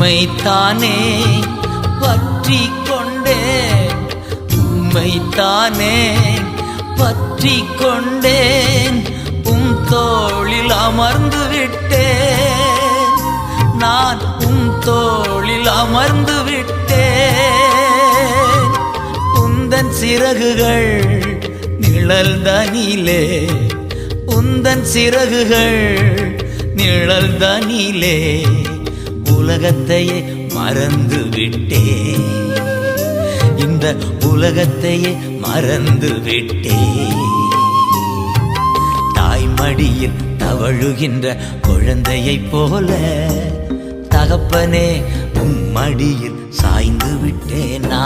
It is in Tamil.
உம்மைத்தானே பற்றி கொண்டேன் உம்மைத்தானே பற்றி கொண்டேன் உம் தோளில் அமர்ந்து விட்டேன். நான் உம் தோளில் அமர்ந்து விட்டேன். உந்தன் சிறகுகள் நிழல் தனிலே. உந்தன் சிறகுகள் நிழல் தனிலே. உலகத்தையே மறந்து விட்டேன் இந்த உலகத்தையே மறந்து விட்டேன் தாய்மடியில் தவழுகின்ற குழந்தையைப் போல தகப்பனே உம்மடியில் சாய்ந்து விட்டேனா